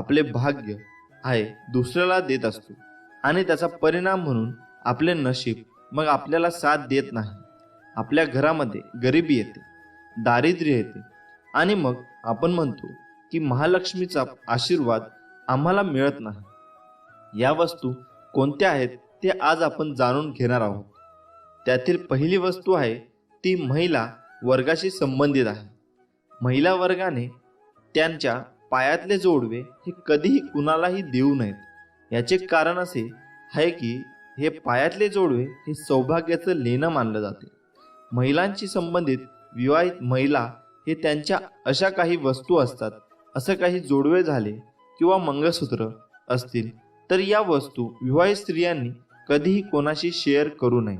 आपले भाग्य आहे दुसऱ्याला देत असतो. आणि त्याचा परिणाम म्हणून आपले नशीब मग आपल्याला साथ देत नाही. आपल्या घरामध्ये गरिबी येते दारिद्र्य येते. आणि मग आपण म्हणतो की महालक्ष्मीचा आशीर्वाद आम्हाला मिळत नाही. या वस्तू कोणत्या आहेत ते आज आपण जाणून घेणार आहोत. त्यातील पहिली वस्तू आहे ती महिला वर्गाशी संबंधित आहे. महिला वर्गाने त्यांच्या पायातले जोडवे हे कधीही कुणालाही देऊ नयेत. याचे कारण असे आहे की हे पायातले जोडवे हे सौभाग्याचं लेणं मानलं जाते. महिलांशी संबंधित विवाहित महिला हे त्यांच्या अशा काही वस्तू असतात असं काही जोडवे झाले किंवा मंगळसूत्र असतील तर या वस्तू विवाहित स्त्रियांनी कधीही कोणाशी शेअर करू नये.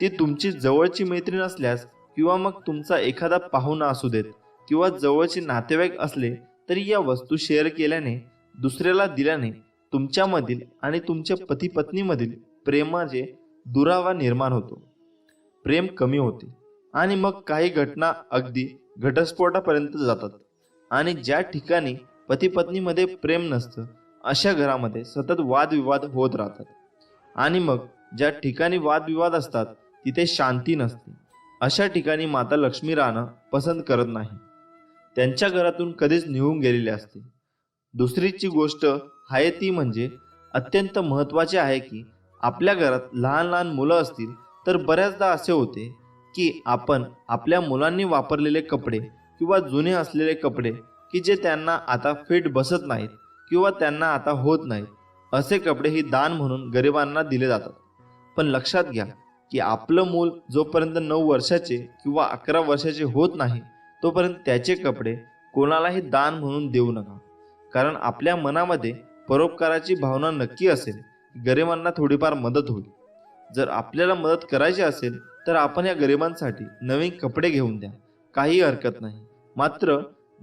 ती तुमची जवळची मैत्रीण असल्यास किंवा मग तुमचा एखादा पाहुणा असू देत किंवा जवळचे नातेवाईक असले तरी या वस्तू शेअर केल्याने दुसऱ्याला दिल्याने तुमच्यामधील आणि तुमच्या पती पत्नीमधील प्रेमाचे दुरावा निर्माण होतो. प्रेम कमी होते आणि मग काही घटना अगदी घटस्फोटापर्यंत जातात आणि ज्या ठिकाणी पती पत्नीमध्ये प्रेम नसतं अशा घरामध्ये सतत वादविवाद होत राहतात. आणि मग ज्या ठिकाणी वादविवाद असतात तिथे शांती नसते. अशा ठिकाणी माता लक्ष्मी राहणं पसंत करत नाही. त्यांच्या घरातून कधीच निघून गेलेले असते. दुसरीची गोष्ट आहे ती म्हणजे अत्यंत महत्त्वाचे आहे की आपल्या घरात लहान लहान मुलं असतील तर बऱ्याचदा असे होते की आपण आपल्या मुलांनी वापरलेले कपडे किंवा जुने असलेले कपडे की जे त्यांना आता फिट बसत नाहीत किंवा त्यांना आता होत नाहीत असे कपडे ही दान म्हणून गरिबांना दिले जातात. पण लक्षात घ्या की आपलं मूल जोपर्यंत नऊ वर्षाचे किंवा अकरा वर्षाचे होत नाही तोपर्यंत त्याचे कपडे कोणालाही दान म्हणून देऊ नका. कारण आपल्या मनामध्ये परोपकाराची भावना नक्की असेल गरिबांना थोडीफार मदत होईल. जर आपल्याला मदत करायची असेल तर आपण या गरिबांसाठी नवीन कपडे घेऊन द्या. काही हरकत नाही. मात्र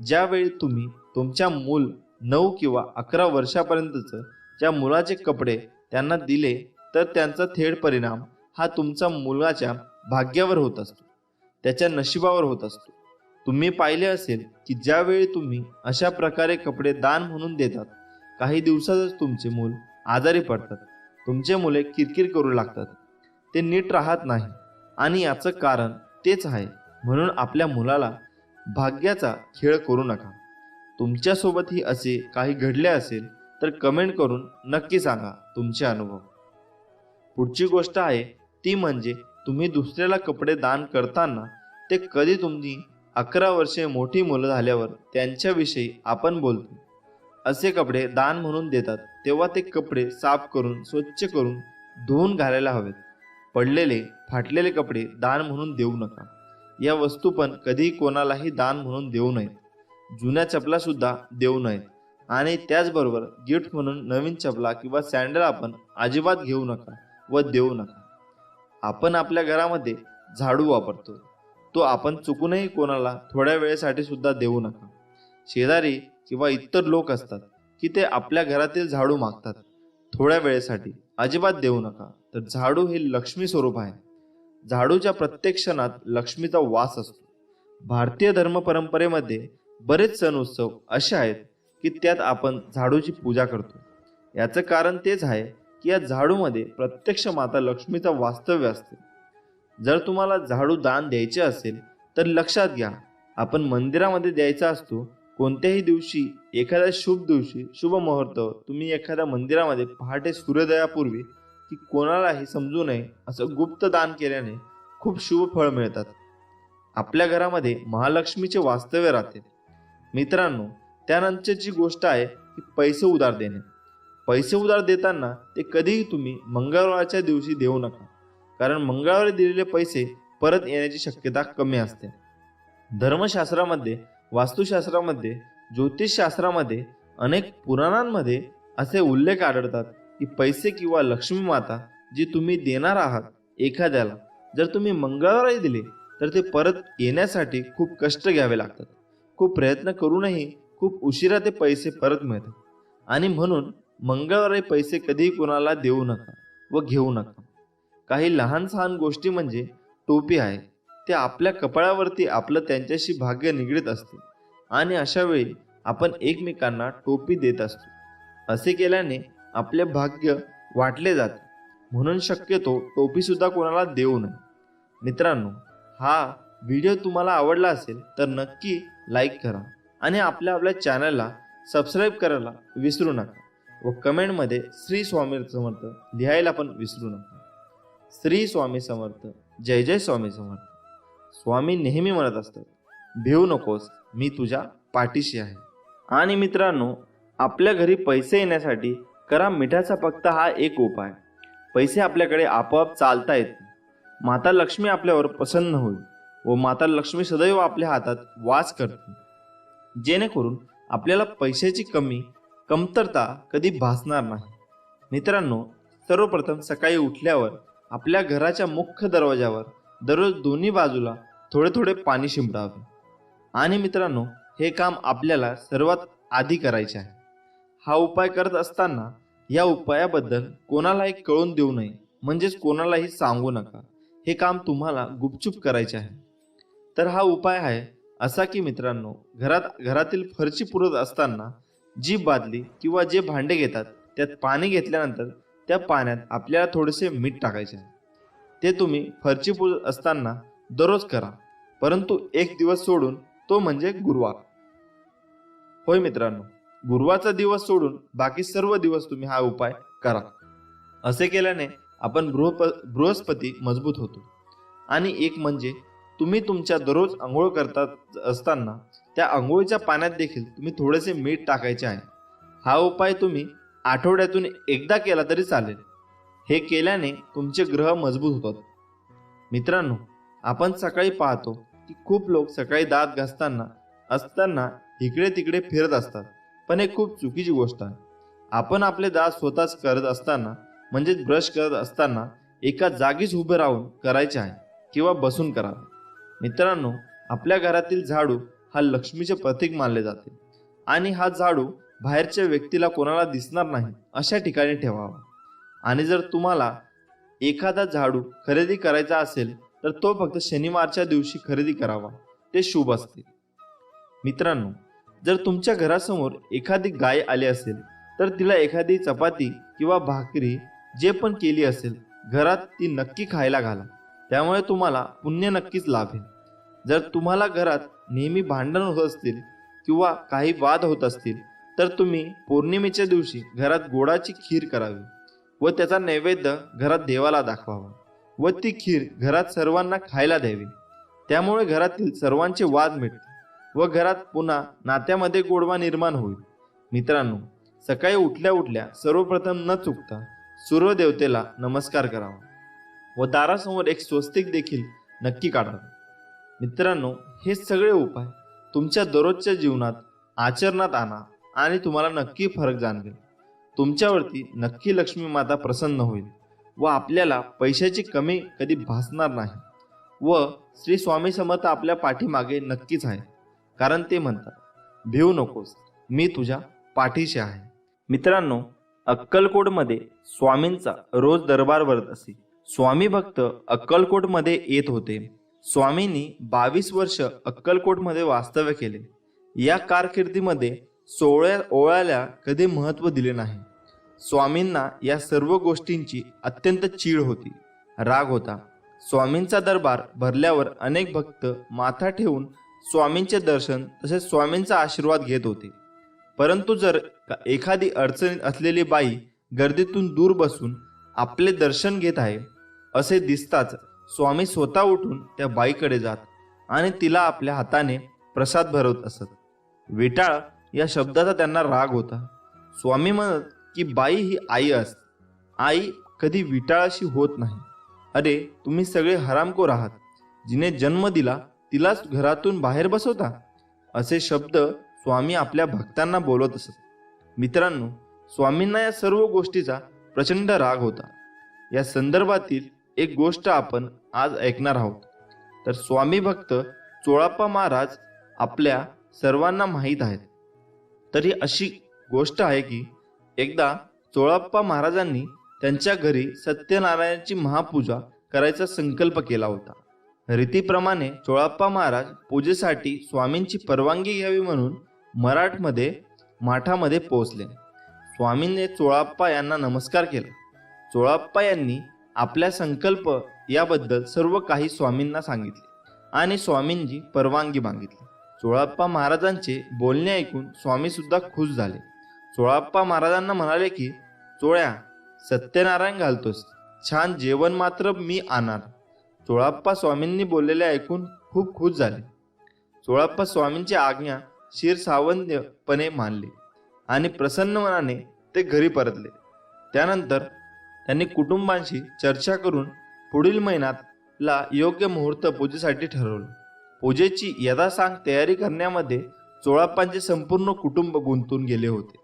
ज्यावेळी तुम्ही तुमच्या मूल नऊ किंवा अकरा वर्षापर्यंतचं ज्या मुलाचे कपडे त्यांना दिले तर त्यांचा थेट परिणाम हा तुमचा मुलाच्या भाग्यावर होत असतो. त्याच्या नशिबावर होत असतो. तुम्ही पाहिले असेल की ज्यावेळी तुम्ही अशा प्रकारे कपडे दान म्हणून देतात काही दिवसातच तुमचे मूल आजारी पडतात. तुमचे मुले किरकिर करू लागतात. ते नीट राहत नाही. आणि याचं कारण तेच आहे. म्हणून आपल्या मुलाला भाग्याचा खेळ करू नका. तुमच्यासोबतही असे काही घडले असेल तर कमेंट करून नक्की सांगा तुमचे अनुभव. पुढची गोष्ट आहे ती म्हणजे तुम्ही दुसऱ्याला कपडे दान करताना ते कधी तुम्ही अकरा वर्षे मोठी मुलं झाल्यावर त्यांच्याविषयी आपण बोलतो. असे कपडे दान म्हणून देतात. तेव्हा ते कपडे साफ करून स्वच्छ करून धुवून घालायला हवेत. पडलेले फाटलेले कपडे दान म्हणून देऊ नका. या वस्तू पण कधीही कोणालाही दान म्हणून देऊ नयेत जुन्या चपलासुद्धा देऊ नयेत आणि त्याचबरोबर गिफ्ट म्हणून नवीन चपला किंवा सँडल आपण अजिबात घेऊ नका व देऊ नका. आपण आपल्या घरामध्ये झाडू वापरतो. तो आपण चुकूनही कोणाला थोड्या वेळेसाठी सुद्धा देऊ नका. शेजारी किंवा इतर लोक असतात की ते आपल्या घरातील झाडू मागतात. थोड्या वेळेसाठी अजिबात देऊ नका. तर झाडू हे लक्ष्मी स्वरूप आहे. झाडूच्या प्रत्येक क्षणात लक्ष्मीचा वास असतो. भारतीय धर्म परंपरेमध्ये बरेच सण उत्सव असे आहेत की त्यात आपण झाडूची पूजा करतो. याचं कारण तेच आहे की या झाडूमध्ये प्रत्यक्ष माता लक्ष्मीचा वास्तव्य असते. जर तुम्हाला झाडू दान द्यायचे असेल तर लक्षात घ्या आपण मंदिरामध्ये द्यायचा असतो कोणत्याही दिवशी एखाद्या शुभ दिवशी शुभ मुहूर्त तुम्ही एखाद्या मंदिरामध्ये पहाटे सूर्योदयापूर्वी की कोणालाही समजू नये असं गुप्त दान केल्याने खूप शुभ फळ मिळतात. आपल्या घरामध्ये महालक्ष्मीचे वास्तव्य राहते. मित्रांनो त्यानंतरची गोष्ट आहे की पैसे उधार देणे. पैसे उधार देताना ते कधीही तुम्ही मंगळवारच्या दिवशी देऊ नका. कारण मंगळवारी दिलेले पैसे परत येण्याची शक्यता कमी असते. धर्मशास्त्रामध्ये वास्तुशास्त्रामध्ये ज्योतिषशास्त्रामध्ये अनेक पुराणांमध्ये असे उल्लेख आढळतात की पैसे किंवा लक्ष्मी माता जी तुम्ही देणार आहात एखाद्याला जर तुम्ही मंगळवारी दिले तर ते परत येण्यासाठी खूप कष्ट घ्यावे लागतात. खूप प्रयत्न करूनही खूप उशिरा ते पैसे परत मिळतात. आणि म्हणून मंगळवारी पैसे कधीही कोणाला देऊ नका व घेऊ नका. काही लहान सहान गोष्टी म्हणजे टोपी आहे ते आपल्या कपाळावरती आपलं त्यांच्याशी भाग्य निगडीत असते आणि अशा वेळी आपण एकमेकांना टोपी देत असतो. असे केल्याने आपले भाग्य वाटले जाते. म्हणून शक्यतो टोपीसुद्धा कोणाला देऊ नये. मित्रांनो हा व्हिडिओ तुम्हाला आवडला असेल तर नक्की लाईक करा आणि आपल्या आपल्या चॅनलला सबस्क्राईब करायला विसरू नका व कमेंटमध्ये श्री स्वामी समर्थ लिहायला पण विसरू नका. श्री स्वामी समर्थ जय जय स्वामी समर्थ. स्वामी नेहमी म्हणत असतात भिवू नकोस मी तुझ्या पाठीशी आहे. आणि मित्रांनो आपल्या घरी पैसे येण्यासाठी करा मिठाचा फक्त हा एक उपाय. पैसे आपल्याकडे आपोआप चालता येत माता लक्ष्मी आपल्यावर प्रसन्न होईल व माता लक्ष्मी सदैव आपल्या हातात वास करते जेणेकरून आपल्याला पैशाची कमी कमतरता कधी भासणार नाही. मित्रांनो सर्वप्रथम सकाळी उठल्यावर आपल्या घराच्या मुख्य दरवाजावर दररोज दोन्ही बाजूला थोडे थोडे पाणी शिंपडावे. आणि मित्रांनो हे काम आपल्याला सर्वात आधी करायचे आहे. हा उपाय करत असताना या उपायाबद्दल कोणालाही कळून देऊ नये म्हणजेच कोणालाही सांगू नका. हे काम तुम्हाला गुपचूप करायचे आहे. तर हा उपाय आहे असा की मित्रांनो घरात घरातील फरची पुरत असताना जी बादली किंवा जे भांडे घेतात त्यात पाणी घेतल्यानंतर त्या पाण्यात आपल्याला थोडेसे मीठ टाकायचे आहे. ते तुम्ही फरची पूज असताना दररोज करा परंतु एक दिवस सोडून तो म्हणजे गुरुवार. होय मित्रांनो गुरुवारचा दिवस सोडून बाकी सर्व दिवस तुम्ही हा उपाय करा. असे केल्याने आपण बृहप बृहस्पती मजबूत होतो. आणि एक म्हणजे तुम्ही तुमच्या दररोज आंघोळ करतात असताना त्या आंघोळीच्या पाण्यात देखील तुम्ही थोडेसे मीठ टाकायचे आहे. हा उपाय तुम्ही आठवड्यातून एकदा केला तरी चालेल. हे केल्याने तुमचे ग्रह मजबूत होतात. मित्रांनो आपण सकाळी पाहतो की खूप लोक सकाळी दात घासताना असताना इकडे तिकडे फिरत असतात. पण हे खूप चुकीची गोष्ट आहे. आपण आपले दात स्वतःच करत असताना म्हणजेच ब्रश करत असताना एका जागीच उभे राहून करायचे आहे किंवा बसून करावे. मित्रांनो आपल्या घरातील झाडू हा लक्ष्मीचे प्रतीक मानले जाते. आणि हा झाडू बाहेरच्या व्यक्तीला कोणाला दिसणार नाही अशा ठिकाणी ठेवावा. आणि जर तुम्हाला एखादा झाडू खरेदी करायचा असेल तर तो फक्त शनिवारच्या दिवशी खरेदी करावा. ते शुभ असते. मित्रांनो जर तुमच्या घरासमोर एखादी गाय आली असेल तर तिला एखादी चपाती किंवा भाकरी जे पण केली असेल घरात ती नक्की खायला घाला. त्यामुळे तुम्हाला पुण्य नक्कीच लाभेल. जर तुम्हाला घरात नेहमी भांडण होत असतील किंवा काही वाद होत असतील तर तुम्ही पौर्णिमेच्या दिवशी घरात गोडाची खीर करावी व त्याचा नैवेद्य घरात देवाला दाखवावा व ती खीर घरात सर्वांना खायला द्यावी. त्यामुळे घरातील सर्वांचे वाद मिटतील व घरात पुन्हा नात्यामध्ये गोडवा निर्माण होईल. मित्रांनो सकाळी उठल्या उठल्या सर्वप्रथम न चुकता सूर्यदेवतेला नमस्कार करावा व दारासमोर एक स्वस्तिक देखील नक्की काढावे. मित्रांनो हे सगळे उपाय तुमच्या दररोजच्या जीवनात आचरणात आणा. आणि तुम्हाला नक्की फरक जाणवेल. तुमच्यावरती नक्की लक्ष्मी माता प्रसन्न होईल व आपल्याला पैशाची कमी कधी भासणार नाही व श्री स्वामी समर्थ आपल्या पाठीमागे नक्कीच आहे कारण ते म्हणतात भिवू नकोस मी तुझ्या पाठीशी आहे. मित्रांनो अक्कलकोटमध्ये स्वामींचा रोज दरबार भरत असे. स्वामी भक्त अक्कलकोटमध्ये येत होते. स्वामींनी बावीस वर्ष अक्कलकोटमध्ये वास्तव्य केले. या कारकिर्दीमध्ये सोहळ्या ओळ्याला कधी महत्त्व दिले नाही. स्वामींना या सर्व गोष्टींची अत्यंत चीड होती. राग होता. स्वामींचा दरबार भरल्यावर अनेक भक्त माथा ठेवून स्वामींचे दर्शन तसेच स्वामींचा आशीर्वाद घेत होते. परंतु जर एखादी अडचणीत असलेली बाई गर्दीतून दूर बसून आपले दर्शन घेत आहे असे दिसताच स्वामी स्वतः उठून त्या बाईकडे जात आणि तिला आपल्या हाताने प्रसाद भरवत असत. विटाळ या शब्दाचा त्यांना राग होता. स्वामी म्हणत की बाई ही आई असते. आई कधी विटाळाशी होत नाही. अरे तुम्ही सगळे हरामखोर आहात. जिने जन्म दिला तिलाच घरातून बाहेर बसवता. असे शब्द स्वामी आपल्या भक्तांना बोलत असत. मित्रांनो स्वामींना या सर्व गोष्टीचा प्रचंड राग होता. या संदर्भातील एक गोष्ट आपण आज ऐकणार आहोत. तर स्वामी भक्त चोळाप्पा महाराज आपल्या सर्वांना माहीत आहेत. तरी अशी गोष्ट आहे की एकदा चोळाप्पा महाराजांनी त्यांच्या घरी सत्यनारायणाची महापूजा करायचा संकल्प केला होता. रीतीप्रमाणे चोळाप्पा महाराज पूजेसाठी स्वामींची परवानगी घ्यावी म्हणून मराठमध्ये माठामध्ये पोहोचले. स्वामींनी चोळाप्पा यांना नमस्कार केला. चोळाप्पा यांनी आपल्या संकल्प याबद्दल सर्व काही स्वामींना सांगितले आणि स्वामींची परवानगी मागितली. चोळाप्पा महाराजांचे बोलणे ऐकून स्वामी सुद्धा खुश झाले. चोळाप्पा महाराजांना म्हणाले की चोळ्या सत्यनारायण घालतोस. छान जेवण मात्र मी आणणार. चोळाप्पा स्वामींनी बोललेले ऐकून खूप खुश झाले. चोळाप्पा स्वामींची आज्ञा शिर सावंतपणे मानली आणि प्रसन्न मनाने ते घरी परतले. त्यानंतर त्यांनी कुटुंबांशी चर्चा करून पुढील महिन्यातला योग्य मुहूर्त पूजेसाठी ठरवलं. पूजेची यथासांग तयारी करण्यामध्ये चोळाप्पांचे संपूर्ण कुटुंब गुंतून गेले होते.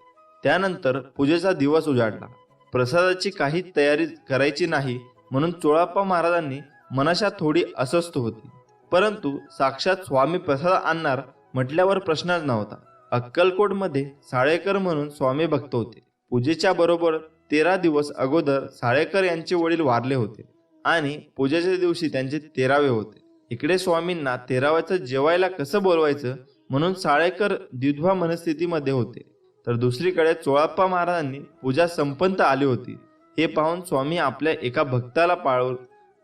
त्यानंतर पूजेचा दिवस उजाडला. प्रसादाची काही तयारी करायची नाही म्हणून चोळाप्पा महाराजांनी मनाशा थोडी अस्वस्थ होती. परंतु साक्षात स्वामी प्रसाद आणणार म्हटल्यावर प्रश्नच नव्हता. अक्कलकोटमध्ये साळेकर म्हणून स्वामी भक्त होते. पूजेच्या बरोबर तेरा दिवस अगोदर साळेकर यांचे वडील वारले होते आणि पूजेच्या दिवशी त्यांचे तेरावे होते. इकडे स्वामींना तेराव्याचं जेवायला कसं बोलवायचं? म्हणून साळेकर द्विध्वा मनस्थितीमध्ये होते. तर दुसरीकडे चोळाप्पा महाराजांनी पूजा संपन्न आली होती. हे पाहून स्वामी आपल्या एका भक्ताला पाळून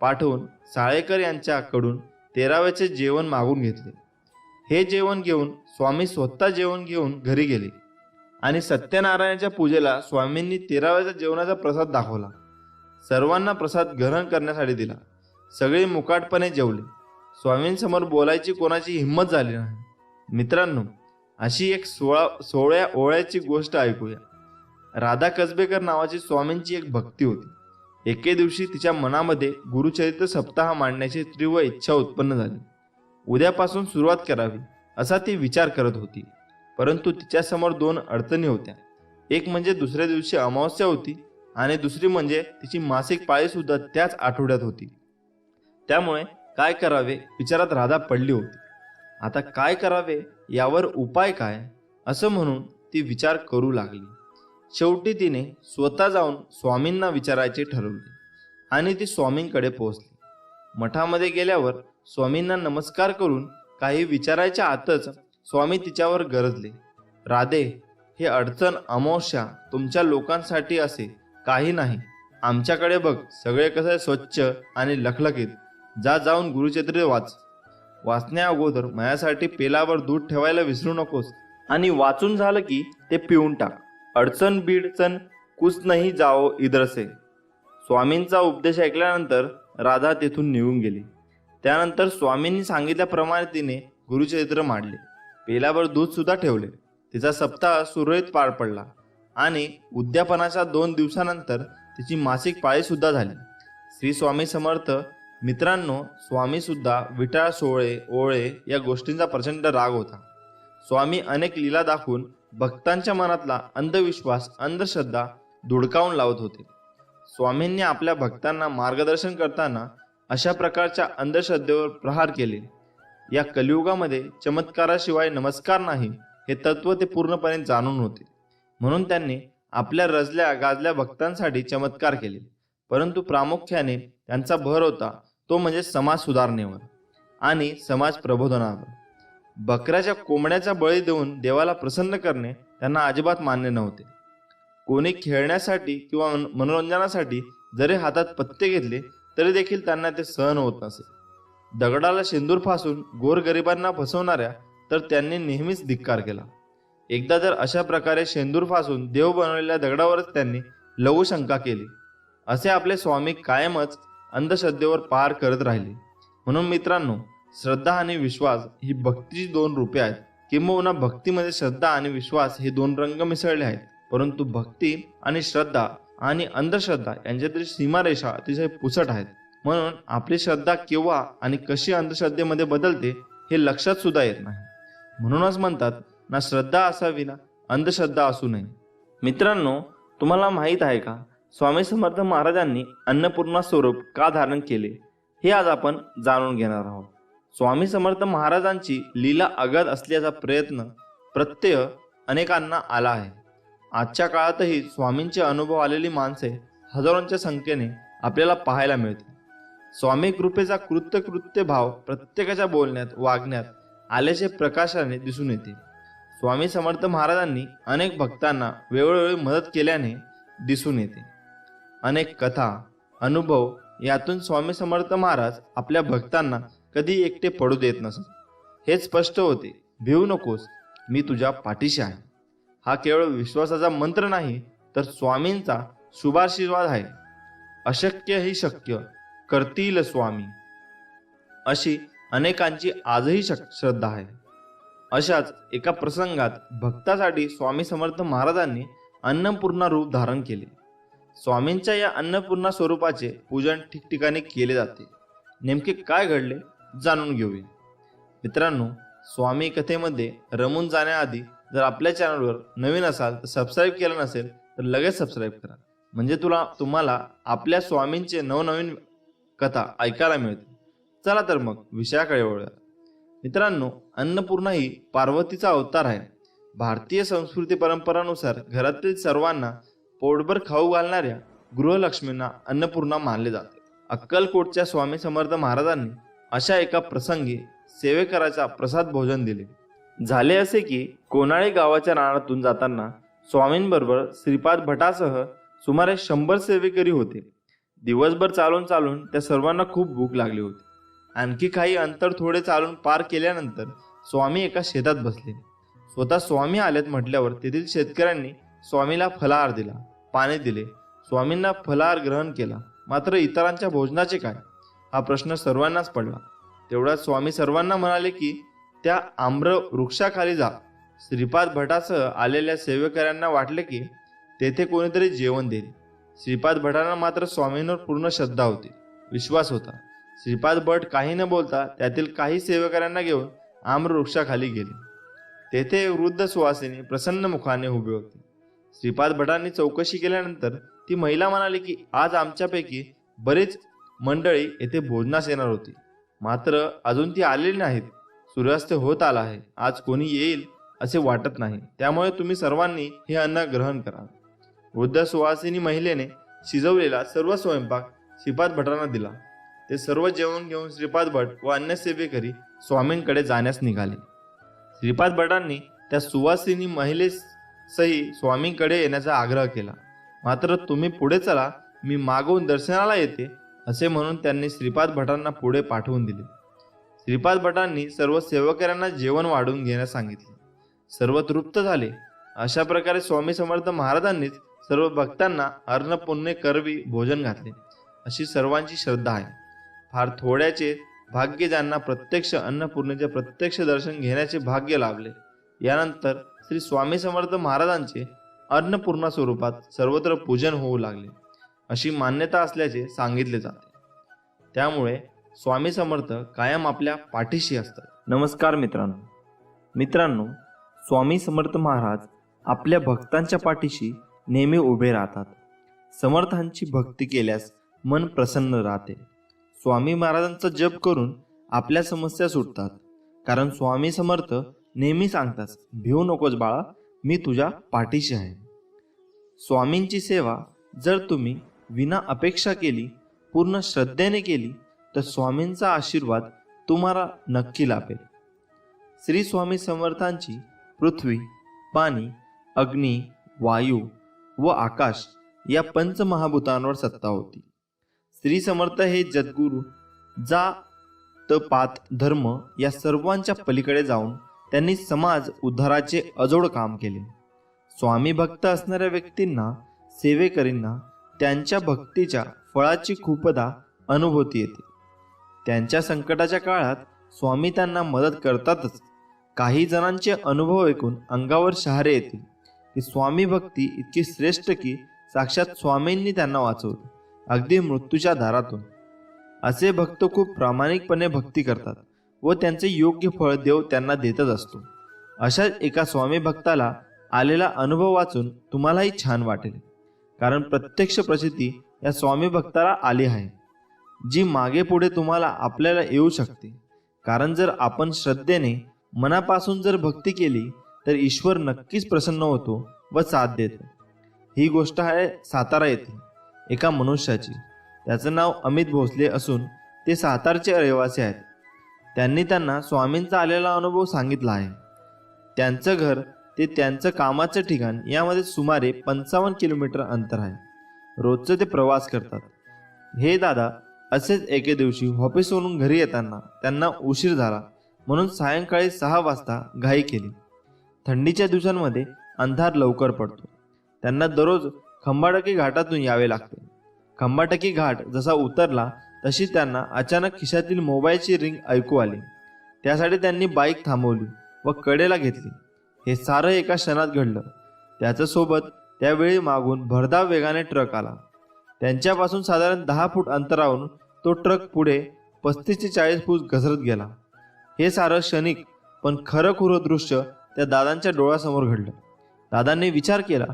पाठवून साळेकर यांच्याकडून तेराव्याचे जेवण मागून घेतले. हे जेवण घेऊन स्वामी स्वतः जेवण घेऊन घरी गेले. आणि सत्यनारायणाच्या पूजेला स्वामींनी तेराव्याच्या जेवणाचा प्रसाद दाखवला. सर्वांना प्रसाद ग्रहण करण्यासाठी दिला. सगळे मुकाटपणे जेवले. स्वामींसमोर बोलायची कोणाची हिंमत झाली नाही. मित्रांनो अशी एक सोळा सोळ्या ओळ्याची गोष्ट ऐकूया. राधा कसबेकर नावाची स्वामींची एक भक्ती होती. एके दिवशी तिच्या मनामध्ये गुरुचरित्र सप्ताह मांडण्याची तीव्र इच्छा उत्पन्न झाली. उद्यापासून सुरुवात करावी असा ती विचार करत होती. परंतु तिच्यासमोर दोन अडचणी होत्या. एक म्हणजे दुसऱ्या दिवशी अमावस्या होती आणि दुसरी म्हणजे तिची मासिक पाळी सुद्धा त्याच आठवड्यात होती. त्यामुळे काय करावे? विचारात राधा पडली होती. आता काय करावे? यावर उपाय काय? असं म्हणून ती विचार करू लागली. शेवटी तिने स्वतः जाऊन स्वामींना विचारायचे ठरवले आणि ती स्वामींकडे पोहोचली. मठामध्ये गेल्यावर स्वामींना नमस्कार करून काही विचारायच्या आतच स्वामी तिच्यावर गरजले. राधे हे अडचण अमावस्या तुमच्या लोकांसाठी असे काही नाही. आमच्याकडे बघ सगळे कसं स्वच्छ आणि लखलखीत. जा जाऊन गुरुचरित्र वाच. वाचण्या अगोदर माझ्यासाठी पेलावर दूध ठेवायला विसरू नकोस. आणि वाचून झालं की ते पिऊन टाक. अडचण बिडचण कुच नाही जाओ इदरसे. स्वामींचा उपदेश ऐकल्यानंतर राधा तेथून निघून गेली. त्यानंतर स्वामींनी सांगितल्याप्रमाणे तिने गुरुचरित्र मांडले. पेलावर दूध सुद्धा ठेवले. तिचा सप्ताह सुरळीत पार पडला. आणि उद्यापनाच्या दोन दिवसानंतर तिची मासिक पाळी सुद्धा झाली. श्री स्वामी समर्थ मित्रांनो स्वामीसुद्धा विटाळ सोळे ओळे या गोष्टींचा प्रचंड राग होता. स्वामी अनेक लीला दाखवून भक्तांच्या मनातला अंधविश्वास अंधश्रद्धा धुडकावून लावत होते. स्वामींनी आपल्या भक्तांना मार्गदर्शन करताना अशा प्रकारच्या अंधश्रद्धेवर प्रहार केले. या कलियुगामध्ये चमत्काराशिवाय नमस्कार नाही हे तत्व ते पूर्णपणे जाणून होते. म्हणून त्यांनी आपल्या रजल्या गाजल्या भक्तांसाठी चमत्कार केले. परंतु प्रामुख्याने त्यांचा भर होता तो म्हणजे समाज सुधारणेवर आणि समाज प्रबोधनावर. बकऱ्याच्या कोंबड्याचा बळी देऊन देवाला प्रसन्न करणे त्यांना अजिबात मान्य नव्हते. कोणी खेळण्यासाठी किंवा मनोरंजनासाठी जरी हातात पत्ते घेतले तरी देखील त्यांना ते सहन होत नसे. दगडाला शेंदूर फासून गोरगरिबांना फसवणाऱ्या तर त्यांनी नेहमीच धिक्कार केला. एकदा जर अशा प्रकारे शेंदूर फासून देव बनवलेल्या दगडावरच त्यांनी लघुशंका केली. असे आपले स्वामी कायमच अंधश्रद्धेवर पार करत राहिले. म्हणून मित्रांनो श्रद्धा आणि विश्वास ही भक्तीची दोन रूपे आहेत. किंबहुना भक्तीमध्ये श्रद्धा आणि विश्वास हे दोन रंग मिसळले आहेत. परंतु भक्ती आणि श्रद्धा आणि अंधश्रद्धा यांच्यातील सीमारेषा अतिशय पुसट आहेत. म्हणून आपली श्रद्धा केव्हा आणि कशी अंधश्रद्धेमध्ये बदलते हे लक्षात सुद्धा येत नाही. म्हणूनच म्हणतात ना श्रद्धा असावी ना अंधश्रद्धा असू नये. मित्रांनो तुम्हाला माहीत आहे का? स्वामी समर्थ महाराजांनी अन्नपूर्णा स्वरूप का धारण केले हे आज आपण जाणून घेणार आहोत. स्वामी समर्थ महाराजांची लीला अगाध असल्याचा प्रयत्न प्रत्यय अनेकांना आला आहे. आजच्या काळातही स्वामींचे अनुभव आलेली माणसे हजारोंच्या संख्येने आपल्याला पाहायला मिळते स्वामी कृपेचा कृत्यकृत्य भाव प्रत्येकाच्या बोलण्यात वागण्यात आल्याचे प्रकाशाने दिसून येते. स्वामी समर्थ महाराजांनी अनेक भक्तांना वेळोवेळी मदत केल्याने दिसून येते. अनेक कथा अनुभव यातून स्वामी समर्थ महाराज आपल्या भक्तांना कधी एकटे पडू देत नसत. हे स्पष्ट होते. भिवू नकोस. मी तुझ्या पाठीशी आहे. हा केवळ विश्वासाचा मंत्र नाही तर स्वामींचा शुभाशीर्वाद आहे. अशक्य ही शक्य. करतील स्वामी. अशी अनेकांची आजही श्रद्धा आहे. अशाच एका प्रसंगात भक्तासाठी स्वामी समर्थ महाराजांनी अन्नपूर्णा रूप धारण केले. स्वामींच्या या अन्नपूर्णा स्वरूपाचे पूजन ठिकठिकाणी केले जाते. नेमके काय घडले जाणून घेऊया. मित्रांनो स्वामी कथेमध्ये रमून जाण्याआधी जर आपल्या चॅनलवर नवीन असाल तर सबस्क्राईब केलं नसेल तर लगेच सबस्क्राईब करा. म्हणजे तुला तुम्हाला आपल्या स्वामींचे नवनवीन कथा ऐकायला मिळतील. चला तर मग विषयाकडे वळूया. मित्रांनो अन्नपूर्णा ही पार्वतीचा अवतार आहे. भारतीय संस्कृती परंपरानुसार घरातील सर्वांना पोटभर खाऊ घालणाऱ्या गृहलक्ष्मींना अन्नपूर्णा मानले जाते. अक्कलकोटच्या स्वामी समर्थ महाराजांनी अशा एका प्रसंगी सेवेकराचा प्रसाद भोजन दिले. झाले असे की कोनाळी गावाच्या रानातून जाताना स्वामींबरोबर श्रीपाद भटासह सुमारे शंभर सेवेकरी होते. दिवसभर चालून चालून त्या सर्वांना खूप भूक लागली होती. आणखी काही अंतर थोडे चालून पार केल्यानंतर स्वामी एका शेतात बसले. स्वतः स्वामी आलेत म्हटल्यावर तेथील शेतकऱ्यांनी स्वामीला फलाहार दिला. पाणी दिले. स्वामींना फलार ग्रहण केला. मात्र इतरांच्या भोजनाचे काय? हा प्रश्न सर्वांनाच पडला. तेवढ्यात स्वामी सर्वांना म्हणाले की त्या आम्र वृक्षाखाली जा. श्रीपाद भटासह आलेल्या सेवेकऱ्यांना वाटले की तेथे कोणीतरी जेवण देईल. श्रीपाद भटांना मात्र स्वामींवर पूर्ण श्रद्धा होती. विश्वास होता. श्रीपाद भट काही न बोलता त्यातील काही सेवेकऱ्यांना घेऊन आम्र वृक्षाखाली गेले. तेथे वृद्ध सुवासिनी प्रसन्न मुखाने उभे होते. श्रीपाद भटांनी चौकशी केल्यानंतर ती महिला म्हणाली की आज आमच्यापैकी बरेच मंडळी येथे भोजनास येणार होती. मात्र अजून ती आलेली नाहीत. सूर्यास्त होत आला आहे. आज कोणी येईल असे वाटत नाही. त्यामुळे तुम्ही सर्वांनी हे अन्न ग्रहण करा. वृद्ध सुवासिनी महिलेने शिजवलेला सर्व स्वयंपाक श्रीपाद भटांना दिला. ते सर्व जेवण घेऊन श्रीपाद भट व अन्य सेवेकरी स्वामींकडे जाण्यास निघाले. श्रीपाद भटांनी त्या सुवासिनी महिलेस सई स्वामींकडे येण्याचा आग्रह केला. मात्र तुम्ही पुढे चला मी मागवून दर्शनाला येते असे म्हणून त्यांनी श्रीपाद भटांना पुढे पाठवून दिले. श्रीपाद भटांनी सर्व सेवकऱ्यांना जेवण वाढून घेण्यास सांगितले. सर्व तृप्त झाले. अशा प्रकारे स्वामी समर्थ महाराजांनीच सर्व भक्तांना अर्णपुण्य करवी भोजन घातले. अशी सर्वांची श्रद्धा आहे. फार थोड्याचे भाग्य ज्यांना प्रत्यक्ष अन्नपूर्णेचे प्रत्यक्ष दर्शन घेण्याचे भाग्य लाभले. यानंतर श्री स्वामी समर्थ महाराजांचे अन्नपूर्णा स्वरूपात सर्वत्र पूजन होऊ लागले. अशी मान्यता असल्याचे सांगितले जाते. त्यामुळे स्वामी समर्थ कायम आपल्या पाठीशी असतात. नमस्कार मित्रांनो. मित्रांनो स्वामी समर्थ महाराज आपल्या भक्तांच्या पाठीशी नेहमी उभे राहतात. समर्थांची भक्ती केल्यास मन प्रसन्न राहते. स्वामी महाराजांचा जप करून आपल्या समस्या सुटतात. कारण स्वामी समर्थ नेहमी सांगतास भिवू नकोस बाळा मी तुझ्या पाठीशी आहे. स्वामींची सेवा जर तुम्ही विना अपेक्षा केली पूर्ण श्रद्धेने केली तर स्वामींचा आशीर्वाद तुम्हाला नक्की लाभेल. श्री स्वामी समर्थांची पृथ्वी पाणी अग्नी वायू व आकाश या पंचमहाभूतांवर सत्ता होती. श्री समर्थ हे जगद्गुरू जा त पात धर्म या सर्वांच्या पलीकडे जाऊन त्यांनी समाज उद्धाराचे अजोड काम केले. स्वामी भक्त असणाऱ्या व्यक्तींना सेवेकरींना त्यांच्या भक्तीच्या फळाची खूपदा अनुभूती येते. त्यांच्या संकटाच्या काळात स्वामी त्यांना मदत करतातच. काही जणांचे अनुभव ऐकून अंगावर शहारे येतील. की स्वामी भक्ती इतकी श्रेष्ठ की साक्षात स्वामींनी त्यांना वाचवलं. अगदी मृत्यूच्या दारातून. असे भक्त खूप प्रामाणिकपणे भक्ती करतात. व त्यांचे योग्य फळ देव त्यांना देतच असतो. अशाच एका स्वामी भक्ताला आलेला अनुभव वाचून तुम्हालाही छान वाटेल. कारण प्रत्यक्ष प्रसिद्धी या स्वामी भक्ताला आली आहे. जी मागे पुढे तुम्हाला आपल्याला येऊ शकते. कारण जर आपण श्रद्धेने मनापासून जर भक्ती केली तर ईश्वर नक्कीच प्रसन्न होतो व साथ देतो. ही गोष्ट आहे सातारा येथे एका मनुष्याची. त्याचं नाव अमित भोसले असून ते सातारचे रहिवासी आहेत. त्यांनी त्यांना स्वामींचा आलेला अनुभव सांगितला आहे. त्यांचं घर ते त्यांचं कामाचं ठिकाण यामध्ये सुमारे पंचावन्न किलोमीटर अंतर आहे. रोजचं ते प्रवास करतात. हे दादा असेच एके दिवशी ऑफिसवरून घरी येताना त्यांना उशीर झाला. म्हणून सायंकाळी सहा वाजता घाई केली. थंडीच्या दिवसांमध्ये अंधार लवकर पडतो. त्यांना दररोज खंबाटकी घाटातून यावे लागते. खंबाटकी घाट जसा उतरला तशी त्यांना अचानक खिशातील मोबाईलची रिंग ऐकू आली. त्यासाठी त्यांनी बाईक थांबवली व कडेला घेतली. हे सारं एका क्षणात घडलं. त्याच्यासोबत त्यावेळी मागून भरधाव वेगाने ट्रक आला. त्यांच्यापासून साधारण दहा फूट अंतरावरून तो ट्रक पुढे पस्तीस ते चाळीस फूट घसरत गेला. हे सारं क्षणिक पण खरं खुरं दृश्य त्या दादांच्या डोळ्यासमोर घडलं. दादांनी विचार केला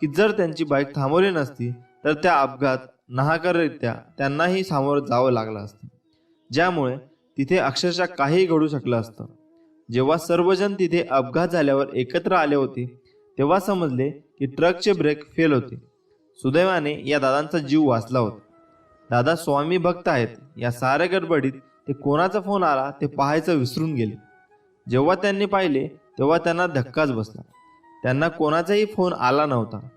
की जर त्यांची बाईक थांबवली नसती तर त्या अपघात नहाकररित्या त्यांनाही सामोरं जावं लागलं असतं. ज्यामुळे तिथे अक्षरशः काही घडू शकलं असतं. जेव्हा सर्वजण तिथे अपघात झाल्यावर एकत्र आले होते तेव्हा समजले की ट्रकचे ब्रेक फेल होते. सुदैवाने या दादांचा जीव वाचला होता. दादा स्वामी भक्त आहेत. या साऱ्या गडबडीत ते कोणाचा फोन आला ते पाहायचं विसरून गेले. जेव्हा त्यांनी पाहिले तेव्हा त्यांना धक्काच बसला. त्यांना कोणाचाही फोन आला नव्हता.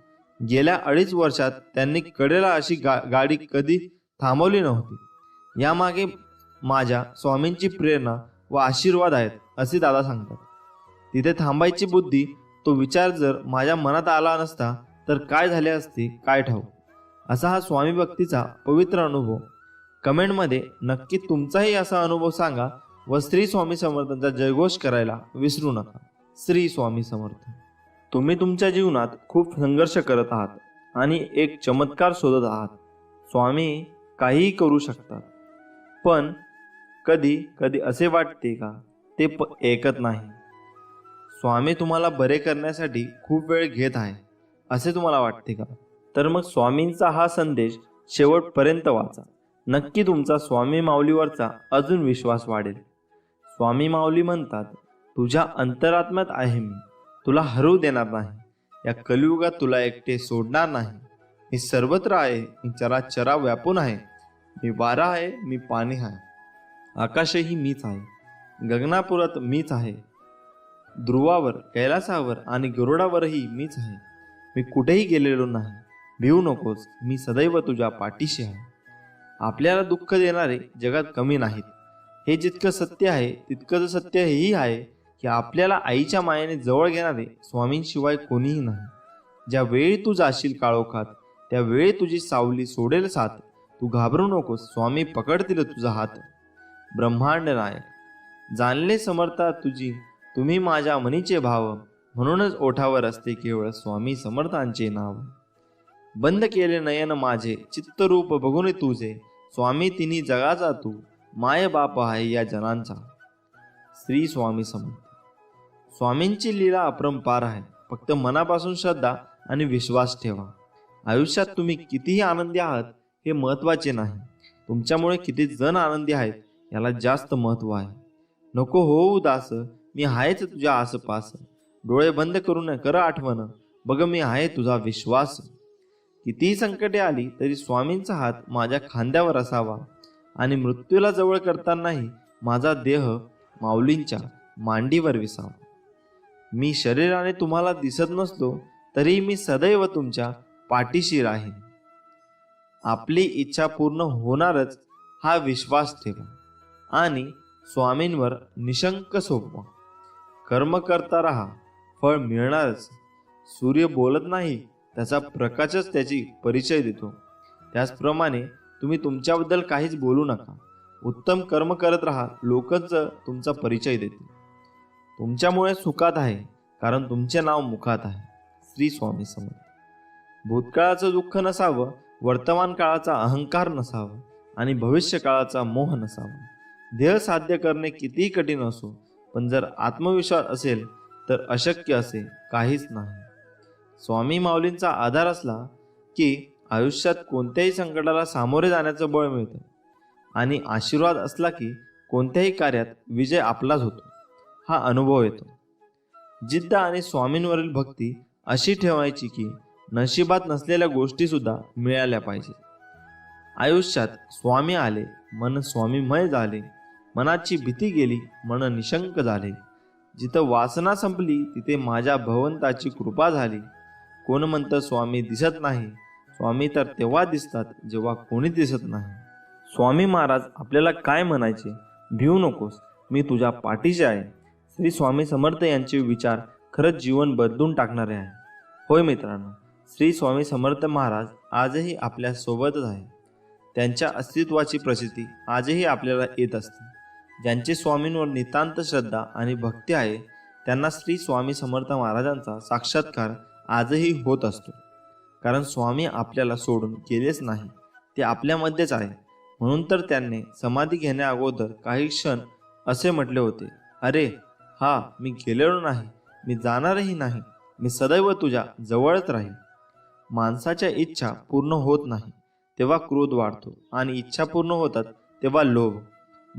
गेल्या अडीच वर्षात त्यांनी कडेला अशी गा गाडी कधी थांबवली नव्हती. यामागे माझ्या स्वामींची प्रेरणा व आशीर्वाद आहेत असे दादा सांगतात. तिथे थांबायची बुद्धी तो विचार जर माझ्या मनात आला नसता तर काय झाले असते काय ठाऊ असा हा स्वामी भक्तीचा पवित्र अनुभव. कमेंटमध्ये नक्की तुमचाही असा अनुभव सांगा व श्री स्वामी समर्थांचा जयघोष करायला विसरू नका. श्री स्वामी समर्थ. तुम्ही तुमच्या जीवनात खूप संघर्ष करत आहात आणि एक चमत्कार शोधत आहात. स्वामी काहीही करू शकतात. पण कधी कधी असे वाटते का? ते प ऐकत नाही. स्वामी तुम्हाला बरे करण्यासाठी खूप वेळ घेत आहे. असे तुम्हाला वाटते का? तर मग स्वामींचा हा संदेश शेवटपर्यंत वाचा. नक्की तुमचा स्वामी माऊलीवरचा अजून विश्वास वाढेल. स्वामी माऊली म्हणतात तुझ्या अंतरात्म्यात आहे मी. तुला हरवू देणार नाही. या कलियुगात तुला एकटे सोडणार नाही. मी सर्वत्र आहे मी चराचरा व्यापून आहे. मी वारा आहे मी पाणी आहे. आकाशही मीच आहे. गगनापुरात मीच आहे. ध्रुवावर कैलासावर आणि गरुडावरही मीच आहे. मी कुठेही गेलेलो नाही. भिवू नकोस मी सदैव तुझ्या पाठीशी आहे. आपल्याला दुःख देणारे जगात कमी नाहीत. हे जितकं सत्य आहे तितकंच सत्य हेही आहे. की आपल्याला आईच्या मायेने जवळ घेणारे स्वामींशिवाय कोणीही नाही. ज्या वेळी तू जाशील काळोखात त्या वेळी तुझी सावली सोडेल साथ. तू घाबरू नकोस स्वामी पकडतील तुझा हात. ब्रह्मांड नायक जाणले समर्था तुझी तुम्ही माझ्या मनीचे भाव. म्हणूनच ओठावर असते केवळ स्वामी समर्थांचे नाव. बंद केले नयन माझे चित्तरूप बघून तुझे. स्वामी तिन्ही जगाचा तू माय बाप आहे या जनांचा. श्री स्वामी समर्थ. स्वामींची लीला अपरंपार आहे. फक्त मनापासून श्रद्धा आणि विश्वास ठेवा. आयुष्यात तुम्ही कितीही आनंदी आहात हे महत्त्वाचे नाही. तुमच्यामुळे किती जण आनंदी आहेत याला जास्त महत्त्व आहे. नको हो उदास मी आहेच तुझ्या आसपास. डोळे बंद करून कर आठवण. बघ मी आहे तुझा विश्वास. कितीही संकटे आली तरी स्वामींचा हात माझ्या खांद्यावर असावा. आणि मृत्यूला जवळ करतानाही माझा देह माऊलींच्या मांडीवर विसावा. मी शरीराने तुम्हाला दिसत नसलो तरी मी सदैव तुमच्या पाठीशी राहीन. आपली इच्छा पूर्ण होणारच हा विश्वास ठेवा आणि स्वामींवर निशंक सोपवा. कर्म करता राहा फळ मिळणारच. सूर्य बोलत नाही त्याचा प्रकाशच त्याची परिचय देतो. त्याचप्रमाणे तुम्ही तुमच्याबद्दल काहीच बोलू नका. उत्तम कर्म करत राहा लोकच तुमचा परिचय देतील. तुमच्यामुळे सुखात आहे कारण तुमचे नाव मुखात आहे. श्री स्वामी समर्थ. भूतकाळाचं दुःख नसावं वर्तमान काळाचा अहंकार नसावा आणि भविष्य काळाचा मोह नसावा. ध्येय साध्य करणे कितीही कठीण असो पण जर आत्मविश्वास असेल तर अशक्य असे काहीच नाही. स्वामी माऊलींचा आधार असला की आयुष्यात कोणत्याही संकटाला सामोरे जाण्याचं बळ मिळतं आणि आशीर्वाद असला की कोणत्याही कार्यात विजय आपलाच होतो. हा अनुभव येतो. जिद्द आणि स्वामींवरील भक्ती अशी ठेवायची की नशिबात नसलेल्या गोष्टीसुद्धा मिळाल्या पाहिजेत आयुष्यात स्वामी आले मन स्वामीमय झाले मनाची भीती गेली मन निशंक झाले. जिथं वासना संपली तिथे माझ्या भवंताची कृपा झाली. कोण म्हणतं स्वामी दिसत नाही स्वामी तर तेव्हा दिसतात जेव्हा कोणी दिसत नाही. स्वामी महाराज आपल्याला काय म्हणायचे? भिवू नकोस मी तुझ्या पाठीशी आहे. श्री स्वामी समर्थ यांचे विचार खरंच जीवन बदलून टाकणारे आहे. होय मित्रांनो श्री स्वामी समर्थ महाराज आजही आपल्या सोबतच आहे. त्यांच्या अस्तित्वाची प्रसिद्धी आजही आपल्याला येत असते. ज्यांचे स्वामींवर नितांत श्रद्धा आणि भक्ती आहे त्यांना श्री स्वामी समर्थ महाराजांचा साक्षात्कार आजही होत असतो. कारण स्वामी आपल्याला सोडून गेलेच नाही ते आपल्यामध्येच आहे. म्हणून तर त्यांनी समाधी घेण्या अगोदर काही क्षण असे म्हटले होते अरे हा मी गेलेलो नाही. मी जाणारही नाही. मी सदैव तुझ्या जवळच राहील माणसाच्या इच्छा पूर्ण होत नाही तेव्हा क्रोध वाढतो आणि इच्छा पूर्ण होतात तेव्हा लोभ.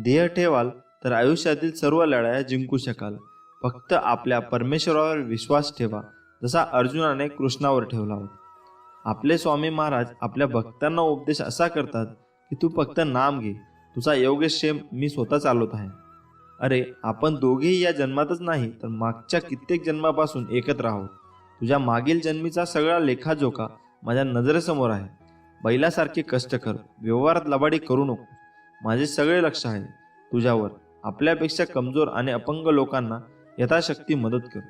ध्येय ठेवाल तर आयुष्यातील सर्व लढाया जिंकू शकाल. फक्त आपल्या परमेश्वरावर विश्वास ठेवा जसा अर्जुनाने कृष्णावर ठेवला होता. आपले स्वामी महाराज आपल्या भक्तांना उपदेश असा करतात की तू फक्त नाम घे. तुझा योगक्षेम मी स्वतः चालवत आहे. अरे आपण दोघेही या जन्मातच नाही तर मागच्या कित्येक जन्मापासून एकत्र आहोत. तुझ्या मागील जन्मीचा सगळा लेखाजोखा माझ्या नजरेसमोर आहे. बैलासारखे कष्ट कर व्यवहारात लबाडी करू नको. माझे सगळे लक्ष आहे. तुझ्यावर आपल्यापेक्षा कमजोर आणि अपंग लोकांना यथाशक्ती मदत कर.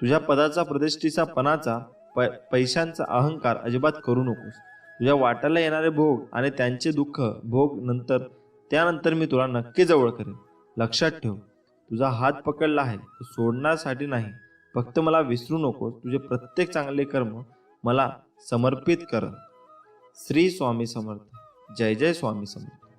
तुझ्या पदाचा प्रतिष्ठेचा पणाचा पै पैशांचा अहंकार अजिबात करू नकोस. तुझ्या वाट्याला येणारे भोग आणि त्यांचे दुःख भोग नंतर त्यानंतर मी तुला नक्की जवळ करेन. लक्षात ठेव तुझा हात पकडला आहे तो सोडण्यासाठी नाही. फक्त मला विसरू नकोस तुझे प्रत्येक चांगले कर्म मला समर्पित कर. श्री स्वामी समर्थ. जय जय स्वामी समर्थ.